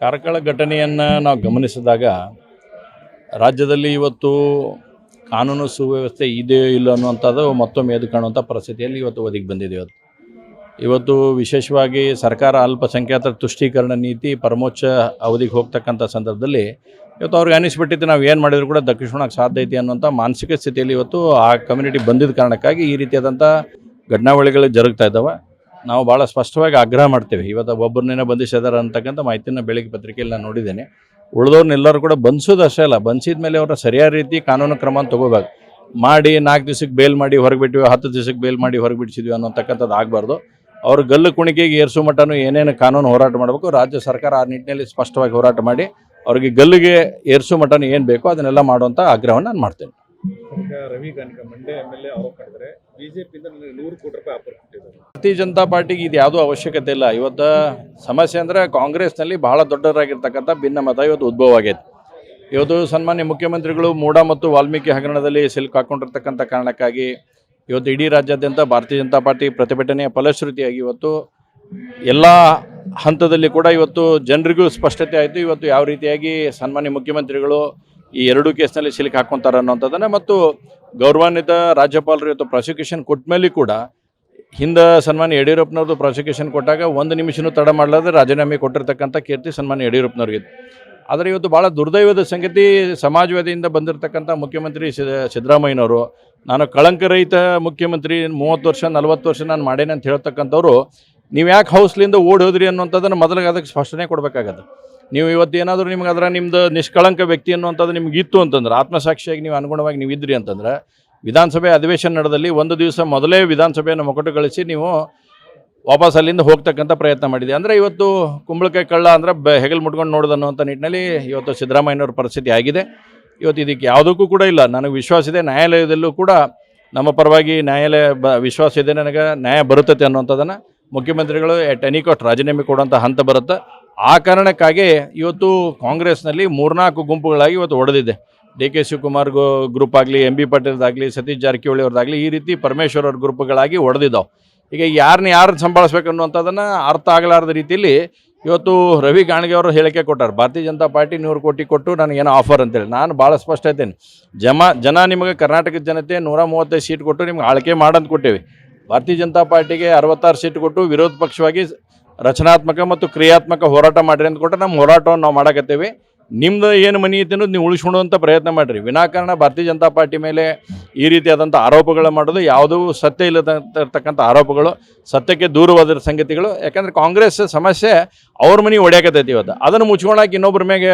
ಕಾರ್ಕಳ ಘಟನೆಯನ್ನು ನಾವು ಗಮನಿಸಿದಾಗ ರಾಜ್ಯದಲ್ಲಿ ಇವತ್ತು ಕಾನೂನು ಸುವ್ಯವಸ್ಥೆ ಇದೆಯೋ ಇಲ್ಲ ಅನ್ನುವಂಥದ್ದು ಮತ್ತೊಮ್ಮೆ ಎದ್ದು ಕಾಣುವಂಥ ಪರಿಸ್ಥಿತಿಯಲ್ಲಿ ಇವತ್ತು ಒದಗಿ ಬಂದಿದೆ ಇವತ್ತು. ಇವತ್ತು ವಿಶೇಷವಾಗಿ ಸರ್ಕಾರ ಅಲ್ಪಸಂಖ್ಯಾತರ ತುಷ್ಟೀಕರಣ ನೀತಿ, ಪರಮೋಚ್ಚ ಅವಧಿಗೆ ಹೋಗ್ತಕ್ಕಂಥ ಸಂದರ್ಭದಲ್ಲಿ ಇವತ್ತು ಅವ್ರಿಗೆ ಅನಿಸ್ಬಿಟ್ಟಿದ್ದು ನಾವು ಏನು ಮಾಡಿದ್ರು ಕೂಡ ದಕ್ಕಿಸ್ಕೊಳಕ್ಕೆ ಸಾಧ್ಯ ಐತಿ ಅನ್ನುವಂಥ ಮಾನಸಿಕ ಸ್ಥಿತಿಯಲ್ಲಿ ಇವತ್ತು ಆ ಕಮ್ಯುನಿಟಿ ಬಂದಿದ್ದ ಕಾರಣಕ್ಕಾಗಿ ಈ ರೀತಿಯಾದಂಥ ಘಟನಾವಳಿಗಳು ಜರುಗ್ತಾ ಇದ್ದಾವೆ. ನಾವು ಭಾಳ ಸ್ಪಷ್ಟವಾಗಿ ಆಗ್ರಹ ಮಾಡ್ತೇವೆ. ಇವತ್ತು ಒಬ್ಬರನ್ನೇನೋ ಬಂಧಿಸಿದಾರೆ ಅಂತಕ್ಕಂಥ ಮಾಹಿತಿನ ಬೆಳಗ್ಗೆ ಪತ್ರಿಕೆಯಲ್ಲಿ ನಾನು ನೋಡಿದ್ದೇನೆ. ಉಳಿದವ್ರನ್ನೆಲ್ಲರೂ ಕೂಡ ಬಂಧಿಸೋದು ಅಷ್ಟೇ ಅಲ್ಲ ಬಂಧಿಸಿದ ಮೇಲೆ ಅವರ ಸರಿಯಾದ ರೀತಿ ಕಾನೂನು ಕ್ರಮ ತೊಗೋಬೇಕು. ಮಾಡಿ ನಾಲ್ಕು ದಿವ್ಸಕ್ಕೆ ಬೇಲ್ ಮಾಡಿ ಹೊರಗೆ ಬಿಟ್ಟಿವಿ ಹತ್ತು ದಿವ್ಸಕ್ಕೆ ಬೇಲ್ ಮಾಡಿ ಹೊರಗೆ ಬಿಡಿಸಿದ್ವಿ ಅನ್ನೋತಕ್ಕಂಥದ್ದು ಆಗಬಾರ್ದು. ಅವ್ರ ಗಲ್ಲು ಕುಣಿಕೆಗೆ ಏರ್ಸೋ ಮಟ್ಟನೂ ಏನೇನು ಕಾನೂನು ಹೋರಾಟ ಮಾಡಬೇಕು, ರಾಜ್ಯ ಸರ್ಕಾರ ಆ ನಿಟ್ಟಿನಲ್ಲಿ ಸ್ಪಷ್ಟವಾಗಿ ಹೋರಾಟ ಮಾಡಿ, ಅವ್ರಿಗೆ ಗಲ್ಲಿಗೆ ಏರ್ಸೋ ಮಟ್ಟನೂ ಏನು ಬೇಕೋ ಅದನ್ನೆಲ್ಲ ಮಾಡುವಂಥ ಆಗ್ರಹವನ್ನು ನಾನು ಮಾಡ್ತೇನೆ. ರವಿ ಮಂಡ್ಯ ಎಂ ಎಲ್ ಭಾರತೀಯ ಜನತಾ ಪಾರ್ಟಿಗೆ ಇದು ಯಾವುದೂ ಅವಶ್ಯಕತೆ ಇಲ್ಲ. ಇವತ್ತು ಸಮಸ್ಯೆ ಅಂದರೆ ಕಾಂಗ್ರೆಸ್ನಲ್ಲಿ ಬಹಳ ಭಿನ್ನ ಮತ ಇವತ್ತು ಉದ್ಭವ ಆಗೈತೆ. ಇವತ್ತು ಸನ್ಮಾನ್ಯ ಮುಖ್ಯಮಂತ್ರಿಗಳು ಮೂಡ ಮತ್ತು ವಾಲ್ಮೀಕಿ ಹಗರಣದಲ್ಲಿ ಸಿಲ್ಕ್ ಹಾಕೊಂಡಿರ್ತಕ್ಕಂಥ ಕಾರಣಕ್ಕಾಗಿ ಇವತ್ತು ಇಡೀ ರಾಜ್ಯಾದ್ಯಂತ ಭಾರತೀಯ ಜನತಾ ಪಾರ್ಟಿ ಪ್ರತಿಭಟನೆಯ ಫಲಶ್ರುತಿಯಾಗಿ ಇವತ್ತು ಎಲ್ಲ ಹಂತದಲ್ಲಿ ಕೂಡ ಇವತ್ತು ಜನರಿಗೂ ಸ್ಪಷ್ಟತೆ ಆಯಿತು. ಇವತ್ತು ಯಾವ ರೀತಿಯಾಗಿ ಸನ್ಮಾನ್ಯ ಮುಖ್ಯಮಂತ್ರಿಗಳು ಈ ಎರಡೂ ಕೇಸ್ನಲ್ಲಿ ಸಿಲುಕಿ ಹಾಕ್ಕೊಂತಾರೆ ಅನ್ನೋಂಥದ್ದನ್ನು ಮತ್ತು ಗೌರವಾನ್ವಿತ ರಾಜ್ಯಪಾಲರು ಇವತ್ತು ಪ್ರಾಸಿಕ್ಯೂಷನ್ ಕೊಟ್ಟ ಮೇಲೆ ಕೂಡ ಹಿಂದೆ ಸನ್ಮಾನ್ಯ ಯಡಿಯೂರಪ್ಪನವ್ರದ್ದು ಪ್ರಾಸಿಕ್ಯೂಷನ್ ಕೊಟ್ಟಾಗ ಒಂದು ನಿಮಿಷನೂ ತಡ ಮಾಡಲಾದ್ರೆ ರಾಜೀನಾಮೆ ಕೊಟ್ಟಿರ್ತಕ್ಕಂಥ ಕೀರ್ತಿ ಸನ್ಮಾನ್ಯ ಯಡಿಯೂರಪ್ಪನವ್ರಿಗೆ. ಆದರೆ ಇವತ್ತು ಭಾಳ ದುರ್ದೈವದ ಸಂಗತಿ ಸಮಾಜವಾದಿಯಿಂದ ಬಂದಿರತಕ್ಕಂಥ ಮುಖ್ಯಮಂತ್ರಿ ಸಿದ ಸಿದ್ದರಾಮಯ್ಯನವರು, ನಾನು ಕಳಂಕರಹಿತ ಮುಖ್ಯಮಂತ್ರಿ, ಮೂವತ್ತು ವರ್ಷ, ನಲ್ವತ್ತು ವರ್ಷ ನಾನು ಮಾಡೇನೆ ಅಂತ ಹೇಳ್ತಕ್ಕಂಥವ್ರು ನೀವು ಯಾಕೆ ಹೌಸ್ಲಿಂದ ಓಡಿ ಹೋದ್ರಿ ಅನ್ನೋಂಥದ್ದನ್ನು ಮೊದಲಿಗೆ ಅದಕ್ಕೆ ಸ್ಪಷ್ಟನೆ ಕೊಡಬೇಕಾಗತ್ತೆ. ನೀವು ಇವತ್ತು ಏನಾದರೂ ನಿಮ್ಗೆ ಅದರ ನಿಮ್ಮದು ನಿಷ್ಕಳಂಕ ವ್ಯಕ್ತಿ ಅನ್ನುವಂಥದ್ದು ನಿಮ್ಗೆ ಇತ್ತು ಅಂತಂದ್ರೆ, ಆತ್ಮಸಾಕ್ಷಿಯಾಗಿ ನೀವು ಅನುಗುಣವಾಗಿ ನೀವು ಇದ್ರಿ ಅಂತಂದ್ರೆ, ವಿಧಾನಸಭೆ ಅಧಿವೇಶನ ನಡೆದಲ್ಲಿ ಒಂದು ದಿವಸ ಮೊದಲೇ ವಿಧಾನಸಭೆಯನ್ನು ಮೊಕಟುಗೊಳಿಸಿ ನೀವು ವಾಪಸ್ ಅಲ್ಲಿಂದ ಹೋಗ್ತಕ್ಕಂಥ ಪ್ರಯತ್ನ ಮಾಡಿದೆ ಅಂದರೆ ಇವತ್ತು ಕುಂಬಳಕಾಯಿ ಕಳ್ಳ ಅಂದರೆ ಬ ಹೆಗಲು ಮುಟ್ಕೊಂಡು ನೋಡೋದು ಅನ್ನುವಂಥ ನಿಟ್ಟಿನಲ್ಲಿ ಇವತ್ತು ಸಿದ್ದರಾಮಯ್ಯನವ್ರ ಪರಿಸ್ಥಿತಿ ಆಗಿದೆ. ಇವತ್ತು ಇದಕ್ಕೆ ಯಾವುದಕ್ಕೂ ಕೂಡ ಇಲ್ಲ. ನನಗೆ ವಿಶ್ವಾಸ ಇದೆ, ನ್ಯಾಯಾಲಯದಲ್ಲೂ ಕೂಡ ನಮ್ಮ ಪರವಾಗಿ ನ್ಯಾಯಾಲಯ ಬ ವಿಶ್ವಾಸ ಇದೆ ನನಗೆ, ನ್ಯಾಯ ಬರುತ್ತದೆ ಅನ್ನುವಂಥದ್ದನ್ನು ಮುಖ್ಯಮಂತ್ರಿಗಳು ಎಟ್ ಎನಿ ಕಾಸ್ಟ್ ರಾಜೀನಾಮೆ ಕೊಡುವಂಥ ಹಂತ ಬರುತ್ತೆ. ಆ ಕಾರಣಕ್ಕಾಗಿ ಇವತ್ತು ಕಾಂಗ್ರೆಸ್ನಲ್ಲಿ ಮೂರ್ನಾಲ್ಕು ಗುಂಪುಗಳಾಗಿ ಇವತ್ತು ಒಡೆದಿದೆ. ಡಿ ಕೆ ಶಿವಕುಮಾರ್ ಗ್ರೂಪ್ ಆಗಲಿ, ಎಂ ಬಿ ಪಾಟೀಲ್ದಾಗಲಿ ಸತೀಶ್ ಜಾರಕಿಹೊಳಿ ಅವ್ರದ್ದಾಗಲಿ ಈ ರೀತಿ ಪರಮೇಶ್ವರ್ ಅವ್ರ ಗ್ರೂಪ್ಗಳಾಗಿ ಒಡೆದಿದ್ದಾವೆ. ಈಗ ಯಾರನ್ನ ಯಾರು ಸಂಭಾಳಿಸ್ಬೇಕು ಅನ್ನುವಂಥದ್ದನ್ನು ಅರ್ಥ ಆಗಲಾರದ ರೀತಿಯಲ್ಲಿ ಇವತ್ತು ರವಿ ಗಾಣಿಗೆ ಅವರು ಹೇಳಿಕೆ ಕೊಟ್ಟಾರೆ. ಭಾರತೀಯ ಜನತಾ ಪಾರ್ಟಿ ನೂರು ಕೋಟಿ ಕೊಟ್ಟು ನನಗೇನೋ ಆಫರ್ ಅಂತೇಳಿ. ನಾನು ಭಾಳ ಸ್ಪಷ್ಟ ಇದ್ದೇನೆ ಜಮ, ಜನ ನಿಮಗೆ ಕರ್ನಾಟಕದ ಜನತೆ ನೂರ ಮೂವತ್ತೈದು ಸೀಟ್ ಕೊಟ್ಟು ನಿಮ್ಗೆ ಆಳ್ಕೆ ಮಾಡಂತ ಕೊಟ್ಟೇವಿ. ಭಾರತೀಯ ಜನತಾ ಪಾರ್ಟಿಗೆ ಅರವತ್ತಾರು ಸೀಟ್ ಕೊಟ್ಟು ವಿರೋಧ ಪಕ್ಷವಾಗಿ ರಚನಾತ್ಮಕ ಮತ್ತು ಕ್ರಿಯಾತ್ಮಕ ಹೋರಾಟ ಮಾಡಿರಿ ಅಂತ ಕೊಟ್ಟರೆ ನಮ್ಮ ಹೋರಾಟವನ್ನು ನಾವು ಮಾಡಕತ್ತೇವೆ. ನಿಮ್ದು ಏನು ಮನಿ ಐತೆ ನೀವು ಉಳಿಸ್ಕೊಳ್ಳುವಂಥ ಪ್ರಯತ್ನ ಮಾಡಿರಿ. ವಿನಾಕಾರಣ ಭಾರತೀಯ ಜನತಾ ಪಾರ್ಟಿ ಮೇಲೆ ಈ ರೀತಿಯಾದಂಥ ಆರೋಪಗಳು ಮಾಡೋದು ಯಾವುದೂ ಸತ್ಯ ಇಲ್ಲದಂತಿರ್ತಕ್ಕಂಥ ಆರೋಪಗಳು, ಸತ್ಯಕ್ಕೆ ದೂರವಾದ ಸಂಗತಿಗಳು. ಯಾಕಂದ್ರೆ ಕಾಂಗ್ರೆಸ್ ಸಮಸ್ಯೆ ಅವ್ರ ಮನೆ ಹೊಡ್ಯಾಕತೈತಿ ಇವತ್ತು. ಅದನ್ನು ಮುಚ್ಕೊಳಕ್ಕೆ ಇನ್ನೊಬ್ಬರ ಮೇಲೆ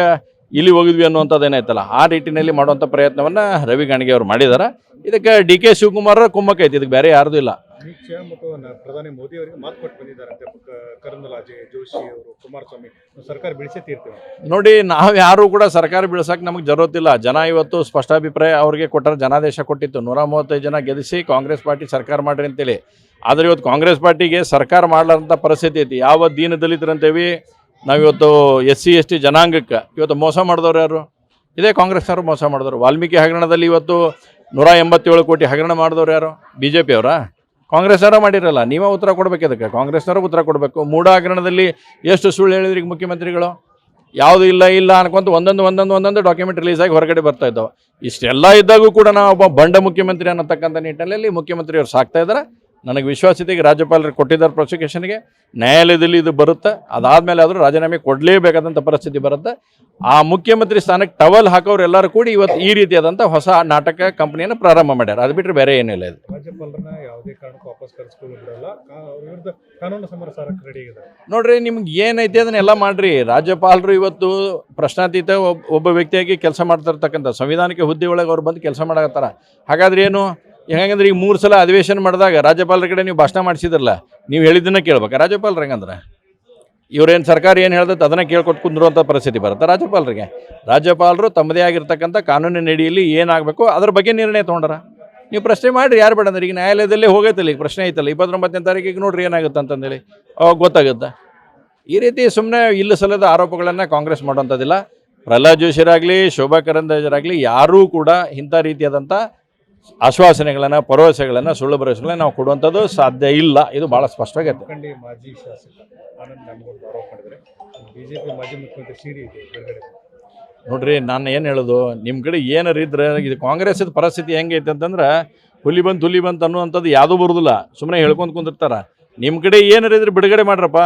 ಇಲ್ಲಿ ಹೋಗಿದ್ವಿ ಅನ್ನುವಂಥದ್ದು ಏನಾಯ್ತಲ್ಲ? ಆ ರೀತಿಯಲ್ಲಿ ಮಾಡುವಂಥ ಪ್ರಯತ್ನವನ್ನು ರವಿ ಗಾಣಿಗೆ ಅವರು ಮಾಡಿದ್ದಾರೆ ಇದಕ್ಕೆ ಡಿ ಕೆ ಶಿವಕುಮಾರ್ ಕುಮ್ಮಕ್ಕೈತಿ ಇದಕ್ಕೆ ಬೇರೆ ಯಾರ್ದು ಇಲ್ಲ. ಅಮಿತ್ ಶಾ ಮತ್ತು ಪ್ರಧಾನಿ ಮೋದಿ ಅವರಿಗೆ ಮಾತು ಕೊಟ್ಟು ಬಂದಿದ್ದಾರಂತೆ ಕರಂದಲಾಜೆ ಜೋಶಿ ಅವರು, ಕುಮಾರಸ್ವಾಮಿ ಸರ್ಕಾರ ಬೀಳಿಸೇ ತೀರ್ತೀವಿ. ನೋಡಿ, ನಾವು ಯಾರು ಕೂಡ ಸರ್ಕಾರ ಬೀಳ್ಸಕ್ಕೆ ನಮಗೆ ಜರುತ್ತಿಲ್ಲ ಜನ ಇವತ್ತು ಸ್ಪಷ್ಟಾಭಿಪ್ರಾಯ ಅವರಿಗೆ ಕೊಟ್ಟರೆ, ಜನಾದೇಶ ಕೊಟ್ಟಿತ್ತು. ನೂರ ಮೂವತ್ತೈದು ಜನ ಗೆಲ್ಲಿಸಿ ಕಾಂಗ್ರೆಸ್ ಪಾರ್ಟಿ ಸರ್ಕಾರ ಮಾಡ್ರಿ ಅಂತೇಳಿ. ಆದರೆ ಇವತ್ತು ಕಾಂಗ್ರೆಸ್ ಪಾರ್ಟಿಗೆ ಸರ್ಕಾರ ಮಾಡಲಾರಂಥ ಪರಿಸ್ಥಿತಿ ಐತಿ. ಯಾವ ದೀನ ದಲಿತರಂತೇವಿ ನಾವಿವತ್ತು ಎಸ್ ಸಿ ಎಸ್ ಟಿ ಜನಾಂಗಕ್ಕೆ ಇವತ್ತು ಮೋಸ ಮಾಡಿದವ್ರು ಯಾರು? ಇದೇ ಕಾಂಗ್ರೆಸ್ನವರು ಮೋಸ ಮಾಡಿದವರು. ವಾಲ್ಮೀಕಿ ಹಗರಣದಲ್ಲಿ ಇವತ್ತು ನೂರ ಎಂಬತ್ತೇಳು ಕೋಟಿ ಹಗರಣ ಮಾಡಿದವ್ರು ಯಾರು? ಬಿ ಜೆ ಪಿಯವರಾ ಕಾಂಗ್ರೆಸ್ನವರ ಮಾಡಿರಲ್ಲ, ನೀವೇ ಉತ್ತರ ಕೊಡ್ಬೇಕು ಇದಕ್ಕೆ ಕಾಂಗ್ರೆಸ್ನವರು ಉತ್ತರ ಕೊಡಬೇಕು. ಮೂಡಾಗರಣದಲ್ಲಿ ಎಷ್ಟು ಸುಳ್ಳು ಹೇಳಿದ್ರಿ ಮುಖ್ಯಮಂತ್ರಿಗಳು? ಯಾವುದು ಇಲ್ಲ ಇಲ್ಲ ಅನ್ಕೊಂತ ಒಂದೊಂದು ಒಂದೊಂದು ಒಂದೊಂದು ಡಾಕ್ಯುಮೆಂಟ್ ರಿಲೀಸ್ ಆಗಿ ಹೊರಗಡೆ ಬರ್ತಾ ಇದ್ದಾವೆ. ಇಷ್ಟೆಲ್ಲ ಇದ್ದಾಗೂ ಕೂಡ ನಾವು ಒಬ್ಬ ಬಂಡ ಮುಖ್ಯಮಂತ್ರಿ ಅನ್ನತಕ್ಕಂಥ ನಿಟ್ಟಿನಲ್ಲಿ ಮುಖ್ಯಮಂತ್ರಿಯವರು ಸಾಕ್ತಾ ಇದ್ದಾರೆ. ನನಗೆ ವಿಶ್ವಾಸ ಇದೆ ಈಗ ರಾಜ್ಯಪಾಲರು ಕೊಟ್ಟಿದ್ದಾರೆ ಪ್ರಾಸಿಕ್ಯೂಷನ್ಗೆ ನ್ಯಾಯಾಲಯದಲ್ಲಿ ಇದು ಬರುತ್ತೆ. ಅದಾದಮೇಲೆ ಆದರೂ ರಾಜೀನಾಮೆ ಕೊಡಲೇಬೇಕಾದಂಥ ಪರಿಸ್ಥಿತಿ ಬರುತ್ತೆ. ಆ ಮುಖ್ಯಮಂತ್ರಿ ಸ್ಥಾನಕ್ಕೆ ಟವಲ್ ಹಾಕೋರು ಎಲ್ಲರೂ ಕೂಡಿ ಇವತ್ತು ಈ ರೀತಿಯಾದಂಥ ಹೊಸ ನಾಟಕ ಕಂಪನಿಯನ್ನು ಪ್ರಾರಂಭ ಮಾಡ್ಯಾರ. ಅದು ಬಿಟ್ಟರೆ ಬೇರೆ ಏನಿಲ್ಲ ಇದು. ಯಾವುದೇ ಕಾರಣಕ್ಕೂ ವಾಪಸ್ ಕಾನೂನು ಸಮರ ಸಾರಕ್ಕೆ ರೆಡಿ ನೋಡ್ರಿ, ನಿಮ್ಗೆ ಏನೈತೆ ಅದನ್ನೆಲ್ಲ ಮಾಡ್ರಿ. ರಾಜ್ಯಪಾಲರು ಇವತ್ತು ಪ್ರಶ್ನಾತೀತ ಒಬ್ ಒಬ್ಬ ವ್ಯಕ್ತಿಯಾಗಿ ಕೆಲಸ ಮಾಡ್ತಿರ್ತಕ್ಕಂಥ ಸಂವಿಧಾನಕ್ಕೆ ಹುದ್ದೆ ಒಳಗೆ ಅವ್ರು ಬಂದು ಕೆಲಸ ಮಾಡಕತ್ತಾರ. ಹಾಗಾದ್ರೆ ಏನು? ಹೆಂಗಂದ್ರೆ ಈಗ ಮೂರು ಸಲ ಅಧಿವೇಶನ ಮಾಡಿದಾಗ ರಾಜ್ಯಪಾಲರ ಕಡೆ ನೀವು ಭಾಷಣ ಮಾಡಿಸಿದ್ರಲ್ಲ, ನೀವು ಹೇಳಿದ್ದನ್ನ ಕೇಳ್ಬೇಕು. ರಾಜ್ಯಪಾಲರು ಹೆಂಗಂದ್ರೆ? ಇವ್ರೇನು ಸರ್ಕಾರ ಏನು ಹೇಳ್ದತ್ತೆ ಅದನ್ನ ಕೇಳ್ಕೊಟ್ಟು ಕುಂದಿರುವಂಥ ಪರಿಸ್ಥಿತಿ ಬರುತ್ತೆ ರಾಜ್ಯಪಾಲರಿಗೆ. ರಾಜ್ಯಪಾಲರು ತಮ್ಮದೇ ಆಗಿರ್ತಕ್ಕಂಥ ಕಾನೂನಿನ ಅಡಿಯಲ್ಲಿ ಏನಾಗಬೇಕು ಅದ್ರ ಬಗ್ಗೆ ನಿರ್ಣಯ ತೊಗೊಂಡಾರ. ನೀವು ಪ್ರಶ್ನೆ ಮಾಡಿರಿ, ಯಾರು ಬೇಡ ಅಂದ್ರೆ. ಈಗ ನ್ಯಾಯಾಲಯದಲ್ಲೇ ಹೋಗೈತಲ್ಲ, ಈಗ ಪ್ರಶ್ನೆ ಐತಲ್ಲ. ಇಪ್ಪತ್ತೊಂಬತ್ತನೇ ತಾರೀಕಿಗೆ ನೋಡ್ರಿ ಏನಾಗುತ್ತೆ ಅಂತಂದೇಳಿ. ಅವಾಗ ಗೊತ್ತಾಗುತ್ತೆ. ಈ ರೀತಿ ಸುಮ್ಮನೆ ಇಲ್ಲ ಸಲ್ಲದ ಆರೋಪಗಳನ್ನು ಕಾಂಗ್ರೆಸ್ ಮಾಡುವಂಥದ್ದಿಲ್ಲ. ಪ್ರಹ್ಲಾದ್ ಜೋಶಿರಾಗಲಿ ಶೋಭಾ ಕರಂದಾಜರಾಗಲಿ ಯಾರೂ ಕೂಡ ಇಂಥ ರೀತಿಯಾದಂಥ ಆಶ್ವಾಸನೆಗಳನ್ನು, ಭರವಸೆಗಳನ್ನು, ಸುಳ್ಳು ಭರವಸೆಗಳನ್ನು ನಾವು ಕೊಡುವಂಥದ್ದು ಸಾಧ್ಯ ಇಲ್ಲ. ಇದು ಭಾಳ ಸ್ಪಷ್ಟವಾಗೈತೆ. ಮಾಜಿ ಶಾಸಕ ಆನಂದ್ ಬಿಜೆಪಿ ಮಾಜಿ ಮುಖ್ಯಮಂತ್ರಿ ನೋಡ್ರಿ, ನಾನು ಏನು ಹೇಳೋದು ನಿಮ್ಮ ಕಡೆ ಏನಾರು ಇದ್ರೆ ಇದು ಕಾಂಗ್ರೆಸ್ದ ಪರಿಸ್ಥಿತಿ ಹೆಂಗೈತೆ ಅಂತಂದ್ರೆ ಹುಲಿ ಬಂತು ಹುಲಿ ಬಂತು ಅನ್ನುವಂಥದ್ದು ಯಾವುದೂ ಬರೋದಿಲ್ಲ. ಸುಮ್ಮನೆ ಹೇಳ್ಕೊಂತ ಕುಂದಿರ್ತಾರೆ. ನಿಮ್ಮ ಕಡೆ ಏನಾರು ಇದ್ರೆ ಬಿಡುಗಡೆ ಮಾಡ್ರಪ್ಪ.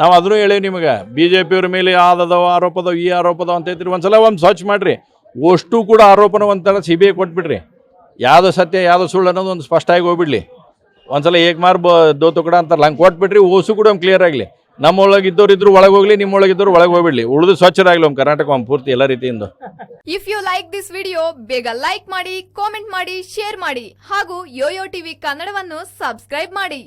ನಾವು ಅದನ್ನು ಹೇಳೇವಿ ನಿಮಗೆ ಬಿ ಜೆ ಪಿಯವ್ರ ಮೇಲೆ ಆದದವ, ಆರೋಪದವ, ಈ ಆರೋಪದವ ಅಂತ ಹೇಳ್ತೀರಿ ಒಂದ್ಸಲ ಒಂದು ಸ್ವಚ್ಛ ಮಾಡಿರಿ. ಅಷ್ಟು ಕೂಡ ಆರೋಪನ ಒಂಥರ ಸಿ ಬಿ ಐ ಕೊಟ್ಬಿಡ್ರಿ. ಯಾವುದು ಸತ್ಯ, ಯಾವುದು ಸುಳ್ಳು ಅನ್ನೋದು ಒಂದು ಸ್ಪಷ್ಟ ಆಗಿ ಹೋಗ್ಬಿಡ್ಲಿ. ಒಂದ್ಸಲ ಏಕ್ಮಾರ್ ಬ ದೋತು ಕೂಡ ಅಂತಾರಲ್ಲ, ಹಂಗೆ ಕೊಟ್ಬಿಟ್ರಿ, ಓಸು ಕೂಡ ಕ್ಲಿಯರ್ ಆಗಲಿ. ನಮ್ಮೊಳಗೆ ಇದ್ದವ್ರು ಇದ್ರು ಒಳಗೆ ಹೋಗ್ಲಿ ನಿಮ್ಮೊಳಗೆ ಇದ್ದವ್ರು ಒಳಗೆ ಹೋಗ್ಬಿಡ್ಲಿ. ಉಳಿದು ಸ್ವಚ್ಛರಾಗಲಿ ನಮ್ಮ ಕರ್ನಾಟಕ ಒಂದು ಪೂರ್ತಿ ಎಲ್ಲ ರೀತಿಯಿಂದ. If you like this video ಬೇಗ ಲೈಕ್ ಮಾಡಿ ಕಾಮೆಂಟ್ ಮಾಡಿ ಶೇರ್ ಮಾಡಿ ಹಾಗೂ ಯೋಯೋ ಟಿವಿ ಕನ್ನಡವನ್ನು ಸಬ್ಸ್ಕ್ರೈಬ್ ಮಾಡಿ.